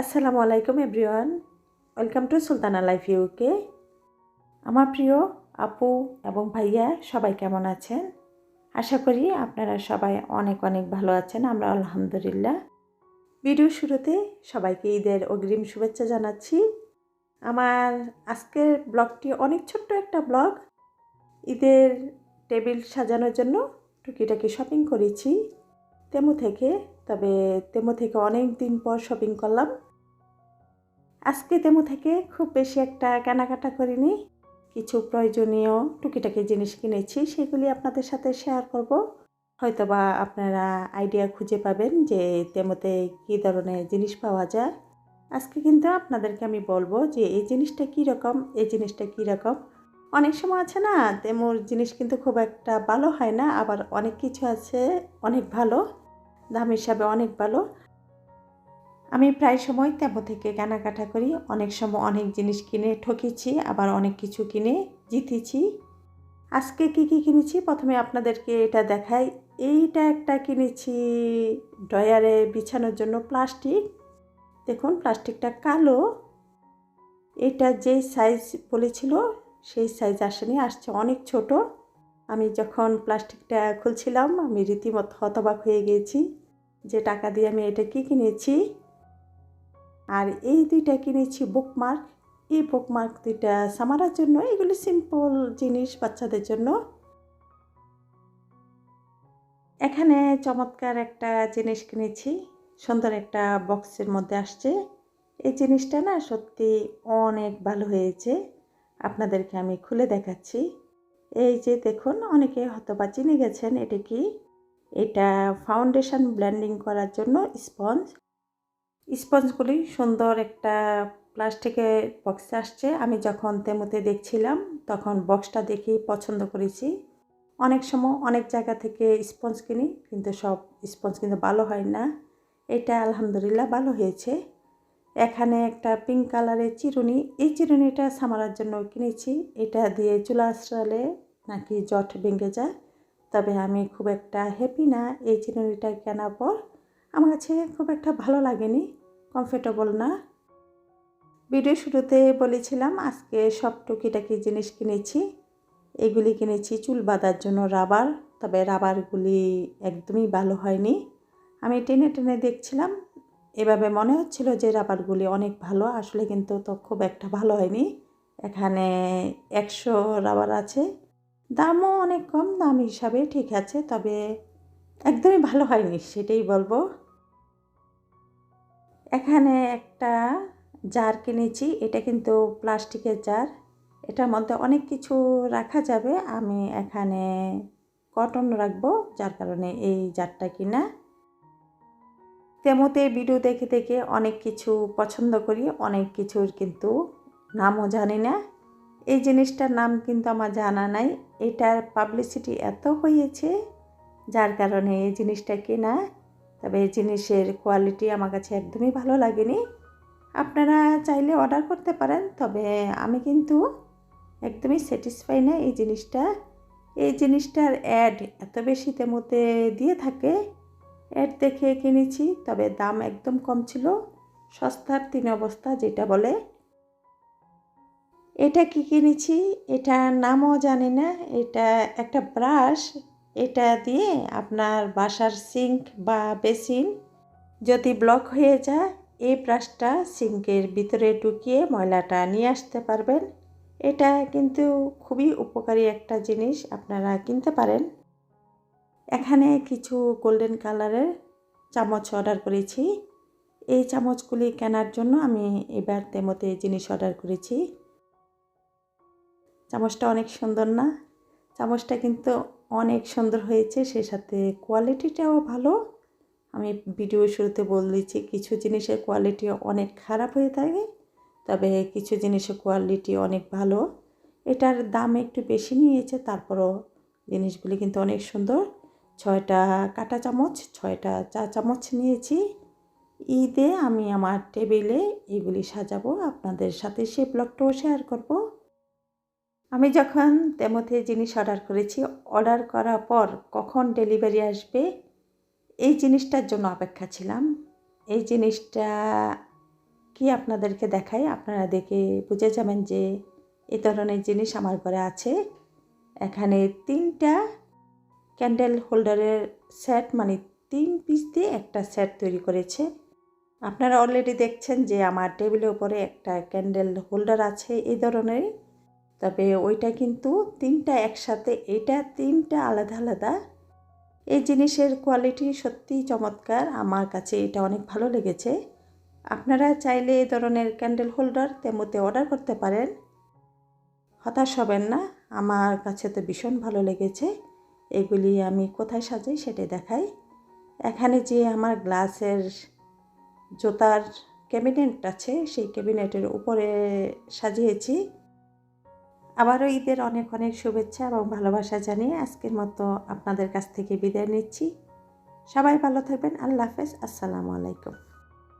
আসসালামু আলাইকুম everyone. Welcome to Sultana life UK আমার প্রিয় আপু এবং ভাইয়া, সবাই কেমন আছেন? আশা করি আপনারা সবাই অনেক অনেক ভালো আছেন, আমরা আলহামদুলিল্লাহ। ভিডিও শুরুতে সবাইকে ঈদের অগ্রিম শুভেচ্ছা জানাচ্ছি। আমার আজকের ব্লগটি অনেক ছোট্ট একটা ব্লগ। ঈদের টেবিল সাজানোর জন্য টুকিটাকি শপিং করেছি। তেমু থেকে, তবে তেমো থেকে অনেক দিন পর শপিং করলাম। আজকে তেমো থেকে খুব বেশি একটা কেনাকাটা করিনি। কিছু প্রয়োজনীয় টুকিটাকি জিনিস কিনেছি, সেগুলি আপনাদের সাথে শেয়ার করব। হয়তোবা আপনারা আইডিয়া খুঁজে পাবেন যে তেমোতে কী ধরনের জিনিস পাওয়া যায়। আজকে কিন্তু আপনাদেরকে আমি বলব যে এই জিনিসটা কী রকম, এই জিনিসটা কী রকম। অনেক সময় আছে না, তেমোর জিনিস কিন্তু খুব একটা ভালো হয় না, আবার অনেক কিছু আছে অনেক ভালো। দাম হিসাবে অনেক ভালো। আমি প্রায় সময় তেমো থেকে কেনাকাটা করি। অনেক সময় অনেক জিনিস কিনে ঠকেছি, আবার অনেক কিছু কিনে জিতেছি। আজকে কি কি কিনেছি? প্রথমে আপনাদেরকে এটা দেখাই। এইটা একটা কিনেছি ড্রয়ারে বিছানোর জন্য প্লাস্টিক। দেখুন, প্লাস্টিকটা কালো। এটা যেই সাইজ বলেছিল, সেই সাইজ আসেনি, আসছে অনেক ছোট। আমি যখন প্লাস্টিকটা খুলছিলাম, আমি রীতিমতো হতবাক হয়ে গিয়েছি যে টাকা দিয়ে আমি এটা কি কিনেছি। আর এই দুইটা কিনেছি বুকমার্ক এই বুকমার্ক দুইটা সামারার জন্য, এগুলি সিম্পল জিনিস বাচ্চাদের জন্য। এখানে চমৎকার একটা জিনিস কিনেছি, সুন্দর একটা বক্সের মধ্যে আসছে। এই জিনিসটা না সত্যি অনেক ভালো হয়েছে। আপনাদেরকে আমি খুলে দেখাচ্ছি। এই যে দেখুন, অনেকে হয়তো বা চিনে গেছেন এটা কি? এটা ফাউন্ডেশন ব্লেন্ডিং করার জন্য স্পঞ্জ স্পঞ্জগুলি সুন্দর একটা প্লাস্টিকের বক্সে আসছে। আমি যখন তেমুতে দেখছিলাম, তখন বক্সটা দেখেই পছন্দ করেছি। অনেক সময় অনেক জায়গা থেকে স্পঞ্জ কিনি, কিন্তু সব স্পঞ্জ কিন্তু ভালো হয় না। এটা আলহামদুলিল্লাহ ভালো হয়েছে। এখানে একটা পিঙ্ক কালারের চিরুনি। এই চিরুনিটা সামারার জন্য কিনেছি। এটা দিয়ে চুলা আশ্রালে নাকি জট ভেঙে যায়? তবে আমি খুব একটা হ্যাপি না, এই চিরুনিটা কেনার পর। আমার কাছে খুব একটা ভালো লাগেনি কমফোর্টেবল না। ভিডিও শুরুতে বলেছিলাম আজকে সব টুকিটাকি জিনিস কিনেছি। এগুলি কিনেছি চুল বাঁধার জন্য রাবার, তবে রাবারগুলি একদমই ভালো হয়নি। আমি টেনে টেনে দেখছিলাম, এভাবে মনে হচ্ছিল যে রাবারগুলি অনেক ভালো, আসলে কিন্তু তো খুব একটা ভালো হয়নি। এখানে একশো রাবার আছে। দামও অনেক কম, দাম হিসাবে ঠিক আছে, তবে একদমই ভালো হয়নি, সেটাই বলব। এখানে একটা জার কিনেছি, এটা কিন্তু প্লাস্টিকের জার। এটার মধ্যে অনেক কিছু রাখা যাবে, আমি এখানে কটন রাখব, যার কারণে এই জারটা কিনা। তেমতে ভিডিও দেখে দেখে অনেক কিছু পছন্দ করি, অনেক কিছুর কিন্তু নামও জানি না। এই জিনিসটার নাম কিন্তু আমার জানা নাই। এটার পাবলিসিটি এত হয়েছে, যার কারণে এই জিনিসটা কেনা। তবে এই জিনিসের কোয়ালিটি আমার কাছে একদমই ভালো লাগেনি। আপনারা চাইলে অর্ডার করতে পারেন, তবে আমি কিন্তু একদমই স্যাটিসফাই না এই জিনিসটা। এই জিনিসটার অ্যাড এত বেশি তেমতে দিয়ে থাকে। অ্যাড দেখে কিনেছি, তবে দাম একদম কম ছিল। সস্তার তিন অবস্থা যেটা বলে। এটা কি কিনেছি? এটা নামও জানি না। এটা একটা ব্রাশ। এটা দিয়ে আপনার বাসার সিঙ্ক বা বেসিন যদি ব্লক হয়ে যায়, এই ব্রাশটা সিঙ্কের ভিতরে ঢুকিয়ে ময়লাটা নিয়ে আসতে পারবেন। এটা কিন্তু খুবই উপকারী একটা জিনিস আপনারা কিনতে পারেন। এখানে কিছু গোল্ডেন কালারের চামচ অর্ডার করেছি। এই চামচগুলি কেনার জন্য আমি এবার তেমতে জিনিস অর্ডার করেছি। চামচটা অনেক সুন্দর না। চামচটা কিন্তু অনেক সুন্দর হয়েছে, সে সাথে কোয়ালিটিটাও ভালো। আমি ভিডিও শুরুতে বল দিচ্ছি, কিছু জিনিসের কোয়ালিটি অনেক খারাপ হয়ে থাকে, তবে কিছু জিনিসের কোয়ালিটি অনেক ভালো। এটার দাম একটু বেশি নিয়েছে, তারপরও জিনিসগুলি কিন্তু অনেক সুন্দর। ছয়টা কাটা চামচ, ছয়টা চা চামচ নিয়েছি। ঈদে আমি আমার টেবিলে এগুলি সাজাবো, আপনাদের সাথে সে ব্লগটাও শেয়ার করব। আমি যখন তেমতে জিনিস অর্ডার করেছি, অর্ডার করার পর কখন ডেলিভারি আসবে, এই জিনিসটার জন্য অপেক্ষা ছিলাম। এই জিনিসটা কি আপনাদেরকে দেখাই? আপনারা দেখে বুঝে যাবেন যে এই ধরনের জিনিস আমার ঘরে আছে। এখানে তিনটা ক্যান্ডেল হোল্ডারের সেট মানে তিন পিস দিয়ে একটা সেট তৈরি করেছে। আপনারা অলরেডি দেখছেন যে আমার টেবিলের উপরে একটা ক্যান্ডেল হোল্ডার আছে, এই ধরনের তবে ওইটা কিন্তু তিনটা একসাথে, এটা তিনটা আলাদা আলাদা। এই জিনিসের কোয়ালিটি সত্যি চমৎকার, আমার কাছে এটা অনেক ভালো লেগেছে। আপনারা চাইলে এই ধরনের ক্যান্ডেল হোল্ডার তেমতে অর্ডার করতে পারেন। হতাশ হবেন না, আমার কাছে তো ভীষণ ভালো লেগেছে। এগুলি আমি কোথায় সাজাই সেটাই দেখাই। এখানে যে আমার গ্লাসের জুতার ক্যাবিনেট আছে, সেই ক্যাবিনেটের উপরে সাজিয়েছি। আবারও ঈদের অনেক অনেক শুভেচ্ছা এবং ভালোবাসা জানিয়ে আজকের মতো আপনাদের কাছ থেকে বিদায় নিচ্ছি। সবাই ভালো থাকবেন। আল্লাহ হাফেজ। আসসালামু আলাইকুম।